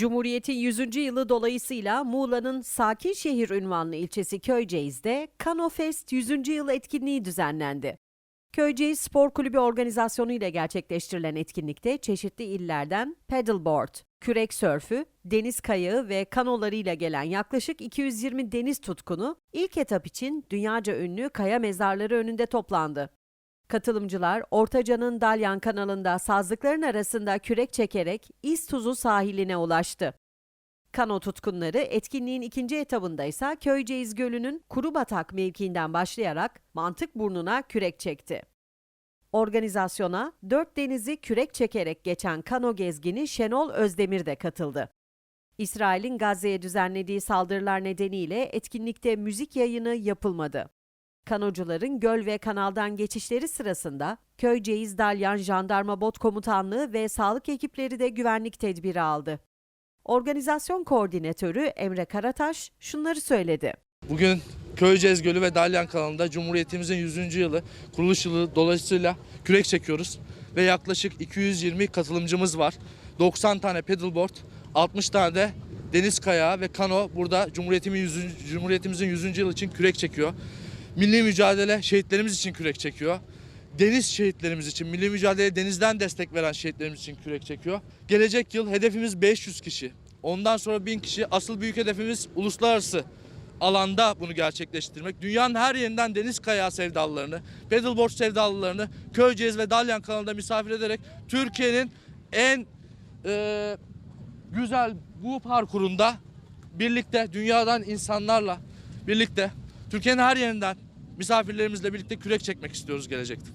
Cumhuriyet'in 100. yılı dolayısıyla Muğla'nın sakin şehir ünvanlı ilçesi Köyceğiz'de Kanofest 100. yıl etkinliği düzenlendi. Köyceğiz Spor Kulübü organizasyonu ile gerçekleştirilen etkinlikte çeşitli illerden paddleboard, kürek sörfü, deniz kayağı ve kanolarıyla gelen yaklaşık 220 deniz tutkunu ilk etap için dünyaca ünlü kaya mezarları önünde toplandı. Katılımcılar Ortaca'nın Dalyan kanalında sazlıkların arasında kürek çekerek İztuzu sahiline ulaştı. Kano tutkunları etkinliğin ikinci etabında ise Köyceğiz Gölü'nün Kurubatak mevkiinden başlayarak Mantık Burnu'na kürek çekti. Organizasyona dört denizi kürek çekerek geçen kano gezgini Şenol Özdemir de katıldı. İsrail'in Gazze'ye düzenlediği saldırılar nedeniyle etkinlikte müzik yayını yapılmadı. Kanocuların göl ve kanaldan geçişleri sırasında Köyceğiz Dalyan Jandarma Bot Komutanlığı ve sağlık ekipleri de güvenlik tedbiri aldı. Organizasyon koordinatörü Emre Karataş şunları söyledi. Bugün Köyceğiz Gölü ve Dalyan kanalında Cumhuriyetimizin 100. yılı, kuruluş yılı dolayısıyla kürek çekiyoruz. Ve yaklaşık 220 katılımcımız var. 90 tane paddleboard, 60 tane de deniz kayağı ve kano burada Cumhuriyetimin 100. Cumhuriyetimizin 100. yılı için kürek çekiyor. Milli mücadele şehitlerimiz için kürek çekiyor. Deniz şehitlerimiz için, milli mücadeleye denizden destek veren şehitlerimiz için kürek çekiyor. Gelecek yıl hedefimiz 500 kişi. Ondan sonra 1000 kişi. Asıl büyük hedefimiz uluslararası alanda bunu gerçekleştirmek. Dünyanın her yerinden deniz kayağı sevdalılarını, paddleboard sevdalılarını Köyceğiz ve Dalyan kanalında misafir ederek Türkiye'nin en e, güzel bu parkurunda birlikte dünyadan insanlarla birlikte Türkiye'nin her yerinden misafirlerimizle birlikte kürek çekmek istiyoruz gelecekte.